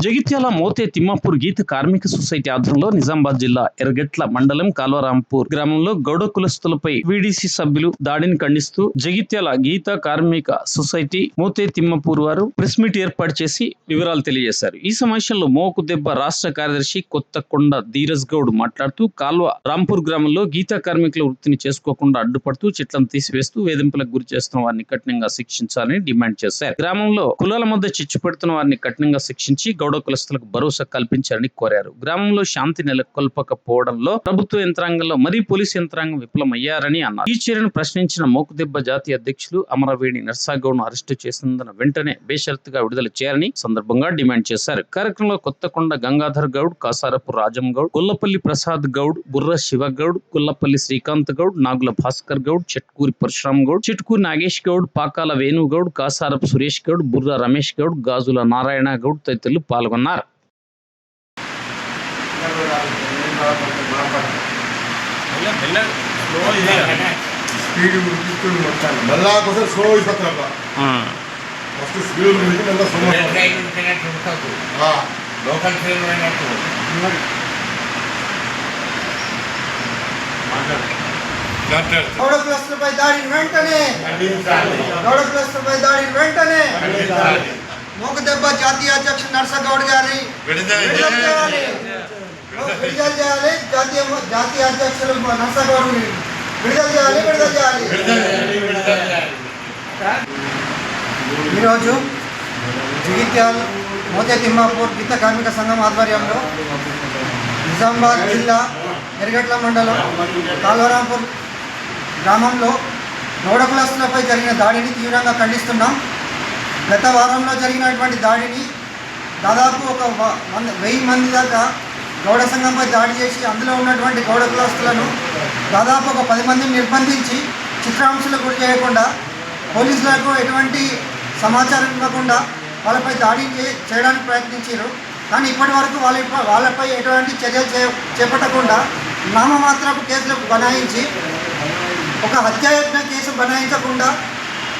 జగిత్యాల మోతే తిమ్మాపూర్ గీత కార్మిక సొసైటీ ఆధ్వర్యంలో నిజామాబాద్ జిల్లా ఎర్గట్ల మండలం కాల్వరాంపూర్ గ్రామంలో గౌడ కులస్తులపై వీడీసీ సభ్యులు దాడిని ఖండిస్తూ జగిత్యాల గీత కార్మిక సొసైటీ మోతే తిమ్మపూర్ వారు ప్రెస్ మీట్ ఏర్పాటు చేసి వివరాలు తెలియజేశారు. ఈ సమావేశంలో మోకు దెబ్బ రాష్ట్ర కార్యదర్శి కొత్తకొండ ధీరజ్ గౌడ్ మాట్లాడుతూ కాల్వ రాంపూర్ గ్రామంలో గీత కార్మికుల వృత్తిని చేసుకోకుండా అడ్డుపడుతూ చెట్లను తీసివేస్తూ వేధింపులకు గురి చేస్తున్న వారిని కఠినంగా శిక్షించాలని డిమాండ్ చేశారు. గ్రామంలో కులాల మధ్య చిచ్చు పెడుతున్న వారిని కఠినంగా శిక్షించి గౌడ కులస్తులకు భరోసా కల్పించాలని కోరారు. గ్రామంలో శాంతి నెలకొల్పకపోవడంలో ప్రభుత్వ యంత్రాంగంలో మరీ పోలీసు యంత్రాంగం విఫలమయ్యారని అన్నారు. ఈ చర్యను ప్రశ్నించిన మోకుదిబ్బ జాతీయ అధ్యక్షులు అమరవేణి నర్సాగౌడ్ను అరెస్టు చేసినందున వెంటనే బేషరతుగా విడుదల చేయాలని సందర్భంగా డిమాండ్ చేశారు. కార్యక్రమంలో కొత్తకొండ గంగాధర్ గౌడ్ కాసారపు రాజం గౌడ్ గొల్లపల్లి ప్రసాద్ గౌడ్ బుర్ర శివగౌడ్ గుల్లపల్లి శ్రీకాంత్ గౌడ్ నాగుల భాస్కర్ గౌడ్ చెట్కూరి పరశురామ్ గౌడ్ చిట్కూరి నాగేష్ గౌడ్ పాకాల వేణుగౌడ్ కాసారపు సురేష్ గౌడ్ బుర్ర రమేష్ గౌడ్ గాజుల నారాయణ గౌడ్ తదితరులు పాల్గొన్నారు. అయినట్టు గౌడ క్లస్టర్పై దాడిని వెంటనే గౌడ క్లస్టర్పై దాడిని వెంటనే. మూక దెబ్బ జాతీయ అధ్యక్షుడు నర్సగౌడ్ గారి విడుదల చేయాలి విడుదల చేయాలి జాతీయ జాతీయ అధ్యక్షులు నర్సగౌడ్ విడుదల చేయాలి విడుదల చేయాలి ఈరోజు జగిత్యాల మోతే తిమ్మాపూర్ గీత కార్మిక సంఘం ఆధ్వర్యంలో నిజామాబాద్ జిల్లా ఎరగట్ల మండలం కాల్వరాంపూర్ గ్రామంలో గౌడ కులస్తులపై జరిగిన దాడిని తీవ్రంగా ఖండిస్తున్నాం. గత వారంలో జరిగినటువంటి దాడిని దాదాపు ఒక వంద వెయ్యి మంది దాకా గౌడ సంఘంపై దాడి చేసి అందులో ఉన్నటువంటి గౌడ కులస్తులను దాదాపు ఒక పది మందిని నిర్బంధించి చిత్రాంశాలకు గురి చేయకుండా పోలీసులకు ఎటువంటి సమాచారం ఇవ్వకుండా వాళ్ళపై దాడి చేయడానికి ప్రయత్నించారు. కానీ ఇప్పటి వరకు వాళ్ళ వాళ్ళపై ఎటువంటి చర్యలు చే చేపట్టకుండా నామమాత్రపు కేసులకు బనాయించి ఒక హత్యాయత్న కేసు బనాయించకుండా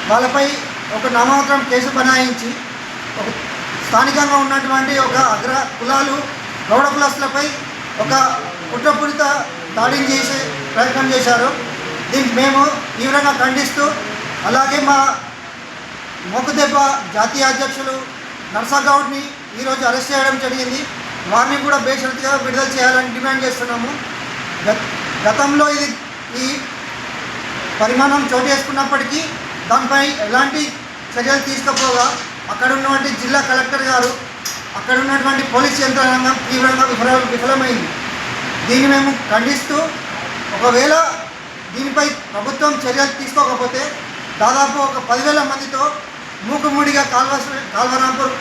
వాళ్ళపై ఒక నామమాత్రం కేసు బనాయించి ఒక స్థానికంగా ఉన్నటువంటి ఒక అగ్ర కులాలు గౌడ కులస్తులపై ఒక కుట్రపూరిత దాడిని చేసే ప్రయత్నం చేశారు. దీనికి మేము తీవ్రంగా ఖండిస్తూ అలాగే మా మొక్కుదెబ్బ జాతీయ అధ్యక్షులు నర్సాగౌడ్ని ఈరోజు అరెస్ట్ చేయడం జరిగింది. వారిని కూడా బేషరతుగా విడుదల చేయాలని డిమాండ్ చేస్తున్నాము. గత- గతంలో ఇది ఈ పరిమాణం చోటు చేసుకున్నప్పటికీ దానిపై ఎలాంటి చర్యలు తీసుకోపోగా అక్కడ ఉన్నటువంటి జిల్లా కలెక్టర్ గారు అక్కడ ఉన్నటువంటి పోలీస్ యంత్రాంగం తీవ్రంగా విఫల విఫలమైంది. దీన్ని మేము ఖండిస్తూ ఒకవేళ దీనిపై ప్రభుత్వం చర్యలు తీసుకోకపోతే దాదాపు ఒక పదివేల మందితో మూకుముడిగా కాల్వ కాల్వరాంపూర్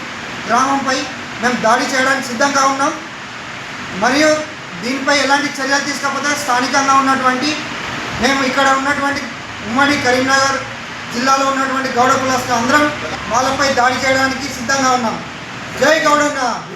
గ్రామంపై మేము దాడి చేయడానికి సిద్ధంగా ఉన్నాం. మరియు దీనిపై ఎలాంటి చర్యలు తీసుకోకపోతే స్థానికంగా ఉన్నటువంటి మేము ఇక్కడ ఉన్నటువంటి ఉమ్మడి కరీంనగర్ జిల్లాలో ఉన్నటువంటి గౌడ కులస్తులు అందరం వాళ్ళపై దాడి చేయడానికి సిద్ధంగా ఉన్నాం. జై గౌడన్న!